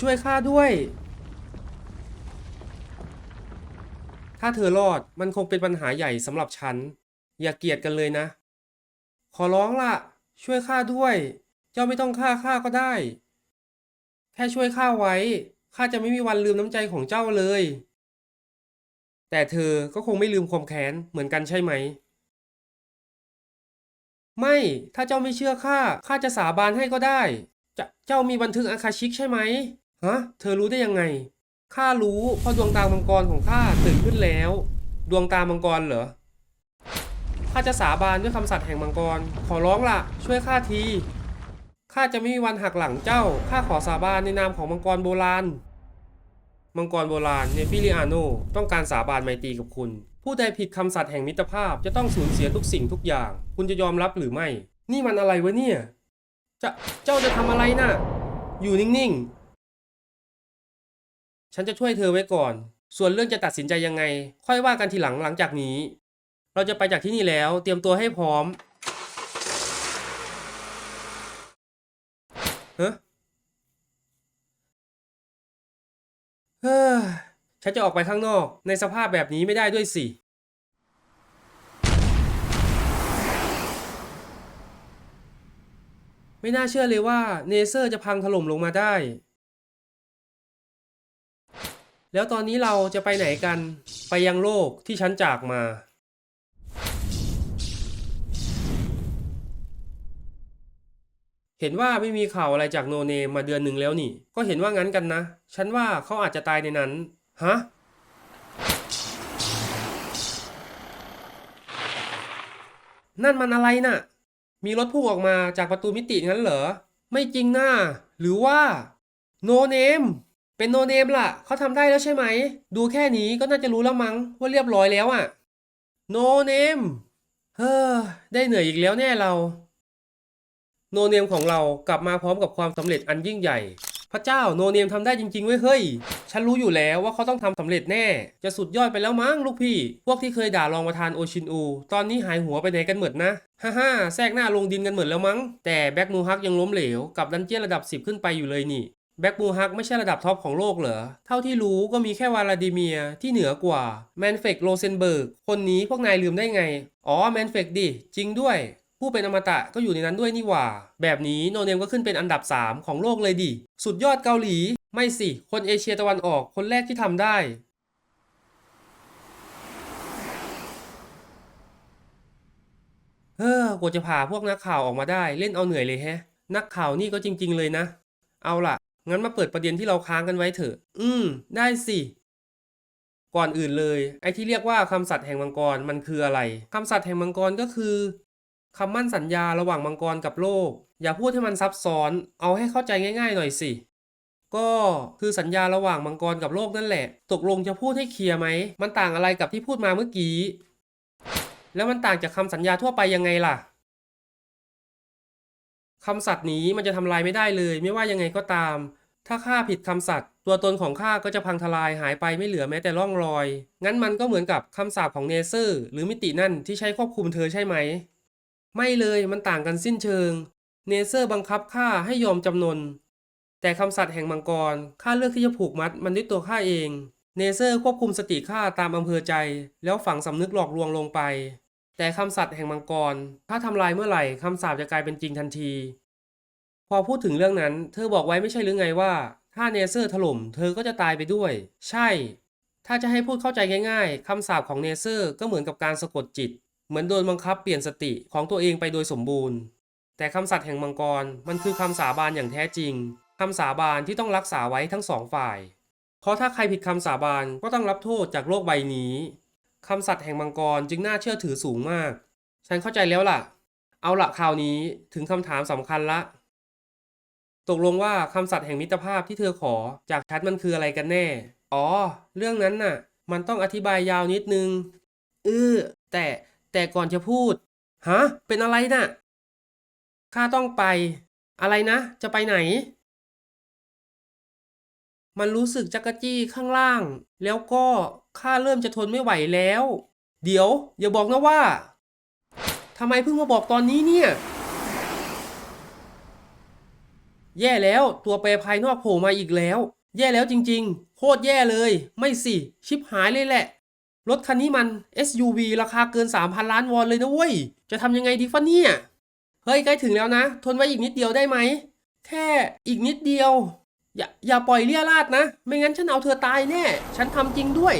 ช่วยข้าด้วย ถ้าเธอรอดมันคงเป็นปัญหาใหญ่สำหรับฉัน อย่าเกลียดกันเลยนะ ขอร้องล่ะช่วยข้าด้วย เจ้าไม่ต้องฆ่าข้าก็ได้ แค่ช่วยข้าไว้ข้าจะไม่มีวันลืมน้ำใจของเจ้าเลย แต่เธอก็คงไม่ลืมความแค้นเหมือนกันใช่ไหม ไม่ ถ้าเจ้าไม่เชื่อข้า ข้าจะสาบานให้ก็ได้จะเจ้ามีบันทึกอาคาชิกใช่ไหม ฮะ เธอรู้ได้ยังไง ข้ารู้เพราะดวงตามังกรของข้าตื่นขึ้นแล้ว ดวงตามังกรเหรอ ข้าจะสาบานด้วยคำสัตย์แห่งมังกร ขอร้องล่ะช่วยข้าที ข้าจะไม่มีวันหักหลังเจ้า ข้าขอสาบานในนามของมังกรโบราณ มังกรโบราณเนฟิลิอาโนต้องการสาบานไมตรีกับคุณ ผู้ใดผิดคำสัตย์แห่งมิตรภาพจะต้องสูญเสียทุกสิ่งทุกอย่าง คุณจะยอมรับหรือไม่ นี่มันอะไรวะเนี่ย จะ เจ้าจะทำอะไรน่ะ อยู่นิ่งๆ ฉันจะช่วยเธอไว้ก่อน ส่วนเรื่องจะตัดสินใจยังไง ค่อยว่ากันทีหลังหลังจากนี้ เราจะไปจากที่นี่แล้ว เตรียมตัวให้พร้อมเฮ้เฮ้อฉันจะออกไปข้างนอก ในสภาพแบบนี้ไม่ได้ด้วยสิไม่น่าเชื่อเลยว่าเนเซอร์จะพังถล่มลงมาได้ แล้วตอนนี้เราจะไปไหนกันไปยังโลกที่ฉันจากมา เห็นว่าไม่มีข่าวอะไรจากโนเนมมาเดือนหนึ่งแล้วนี่ ก็เห็นว่างั้นกันนะ ฉันว่าเขาอาจจะตายในนั้น ฮะ นั่นมันอะไรน่ะ มีรถพุ่งออกมาจากประตูมิติงั้นเหรอ ไม่จริงน่าหรือว่า โนเนม เป็นโนเนมล่ะ เขาทำได้แล้วใช่ไหม ดูแค่นี้ก็น่าจะรู้แล้วมั้งว่าเรียบร้อยแล้วอะโนเนม เฮ้อ ได้เหนื่อยอีกแล้วแน่เรา โนเนมของเรากลับมาพร้อมกับความสำเร็จอันยิ่งใหญ่ พระเจ้าโนเนมทำได้จริงๆเว้ยเฮ้ย ฉันรู้อยู่แล้วว่าเขาต้องทำสำเร็จแน่ จะสุดยอดไปแล้วมั้งลูกพี่ พวกที่เคยด่ารองประธานโอชินอู ตอนนี้หายหัวไปไหนกันหมดนะ ฮ่าฮ่าแทรกหน้าลงดินกันหมดแล้วมั้ง แต่แบ็กมูฮักยังล้มเหลวกับดันเจี้ยนระดับ 10 ขึ้นไปอยู่เลยนี่ แบ็กมูฮักไม่ใช่ระดับท็อปของโลกเหรอ เท่าที่รู้ก็มีแค่วาลาดิเมียที่เหนือกว่า แมนเฟกโรเซนเบิร์ก คนนี้พวกนายลืมได้ไง อ๋อ แมนเฟกดิ จริงด้วย ผู้เป็นอมตะก็อยู่ในนั้นด้วยนี่หว่า แบบนี้โนเนมก็ขึ้นเป็นอันดับ 3 ของโลกเลยดิ สุดยอดเกาหลี ไม่สิ คนเอเชียตะวันออกคนแรกที่ทำได้เฮ้อกว่าจะพาพวกนักข่าวออกมาได้เล่นเอาเหนื่อยเลยแฮะ นักข่าวนี่ก็จริง ๆ เลยนะ เอาล่ะ งั้นมาเปิดประเด็นที่เราค้างกันไว้เถอะ อืม ได้สิ ก่อนอื่นเลย ไอ้ที่เรียกว่าคำสัตย์แห่งมังกรมันคืออะไร คำสัตย์แห่งมังกรก็คือคำมั่นสัญญาระหว่างมังกรกับโลก อย่าพูดให้มันซับซ้อน เอาให้เข้าใจง่าย ๆ หน่อยสิ ก็คือสัญญาระหว่างมังกรกับโลกนั่นแหละ ตกลงจะพูดให้เคลียร์ไหม มันต่างอะไรกับที่พูดมาเมื่อกี้ แล้วมันต่างจากคำสัญญาทั่วไปยังไงล่ะคำสัตย์นี้มันจะทำลายไม่ได้เลย ไม่ว่ายังไงก็ตาม ถ้าข้าผิดคำสัตย์ตัวตนของข้าก็จะพังทลายหายไปไม่เหลือแม้แต่ร่องรอย งั้นมันก็เหมือนกับคำสาปของเนเซอร์ หรือมิตินั่นที่ใช้ควบคุมเธอใช่ไหม ไม่เลยมันต่างกันสิ้นเชิง เนเซอร์บังคับข้าให้ยอมจำนน แต่คำสัตย์แห่งมังกรข้าเลือกที่จะผูกมัดมันด้วยตัวข้าเอง เนเซอร์ควบคุมสติข้าตามอำเภอใจ แล้วฝังสำนึกหลอกลวงลงไป แต่คำสัตย์แห่งมังกร ถ้าทำลายเมื่อไหร่คำสาปจะกลายเป็นจริงทันที พอพูดถึงเรื่องนั้น เธอบอกไว้ไม่ใช่หรือไงว่า ถ้าเนเซอร์ถล่ม เธอก็จะตายไปด้วย ใช่ ถ้าจะให้พูดเข้าใจง่ายๆคำสาปของเนเซอร์ก็เหมือนกับการสะกดจิต เหมือนโดนบังคับเปลี่ยนสติของตัวเองไปโดยสมบูรณ์ แต่คำสัตย์แห่งมังกรมันคือคำสาบานอย่างแท้จริงคำสาบานที่ต้องรักษาไว้ทั้งสองฝ่าย เพราะถ้าใครผิดคำสาบานก็ต้องรับโทษจากโลกใบนี้คำสัตย์แห่งมังกรจึงน่าเชื่อถือสูงมาก ฉันเข้าใจแล้วล่ะ เอาละคราวนี้ถึงคำถามสำคัญละ ตกลงว่าคำสัตย์แห่งมิตรภาพที่เธอขอจากฉันมันคืออะไรกันแน่ อ๋อ เรื่องนั้นน่ะ มันต้องอธิบายยาวนิดนึงเออแต่แต่ก่อนจะพูด ฮะ เป็นอะไรน่ะ ข้าต้องไป อะไรนะ จะไปไหน มันรู้สึกจักรจี้ข้างล่าง แล้วก็ข้าเริ่มจะทนไม่ไหวแล้ว เดี๋ยว อย่าบอกนะว่าทำไมเพิ่งมาบอกตอนนี้เนี่ย แย่แล้วตัวแปรภายนอกโผล่มาอีกแล้ว แย่แล้วจริงๆ โคตรแย่เลย ไม่สิ ชิบหายเลยแหละ รถคันนี้มัน SUV ราคาเกิน 3,000 ล้านวอนเลยนะเว้ย จะทำยังไงดีฟะเนี่ย เฮ้ยใกล้ถึงแล้วนะ ทนไว้อีกนิดเดียวได้ไหม แค่อีกนิดเดียว อย่าอย่าปล่อยเลี่ยราดนะ ไม่งั้นฉันเอาเธอตายแน่ ฉันทำจริงด้วย